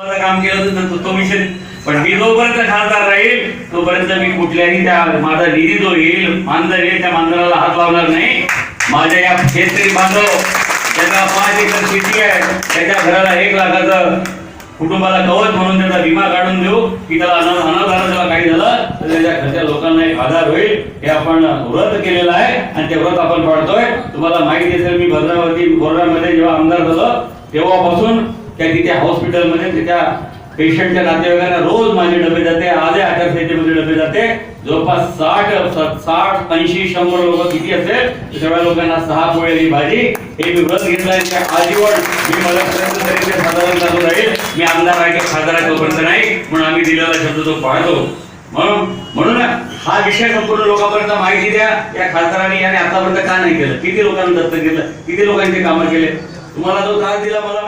काम केलं तर तो- तो पण मी जोपर्यंत खासदार राहील तोपर्यंत मी कुठल्याही त्या माझा निधी जो येईल मांजर येईल त्या मांजराला हात लावणार नाही. माझ्या या शेतकरी बांधव ज्यांना पाच एकर शेती आहे त्याच्या घराला एक लाखाचं कुटुंबाला कवच म्हणून त्याचा विमा काढून देऊ. की त्याला अनाथ अनाथाला त्याला काही झालं तर त्याच्या घरच्या लोकांना एक आधार होईल. हे आपण व्रत केलेलं आहे आणि ते व्रत आपण पाडतोय तुम्हाला माहिती असेल मी भद्रावती बोर्डामध्ये जेव्हा आमदार झालो तेव्हापासून त्या तिथे हॉस्पिटलमध्ये त्याच्या पेशंटच्या नातेवाईकांना रोज माझे डबे जाते आजही आचारसंहितेमध्ये डबे जाते. जवळपास साठ साठ ऐंशी शंभर लोक किती असेल तर तेवढ्या लोकांना सहा पोळ्याची भाजी. हे मी व्रत घेतलाय आजीवन मी मला साधारण चालू राहील. मी आमदार आहे की खासदार आहे तोपर्यंत नाही. म्हणून आम्ही दिलेला शब्द तो पाळतो. म्हणून म्हणून हा विषय संपूर्ण लोकांपर्यंत माहिती द्या. या खासदारांनी याने आतापर्यंत का नाही केलं? किती लोकांना दत्तक घेतलं? किती लोकांनी ते कामं केले? तुम्हाला जो त्रास दिला मला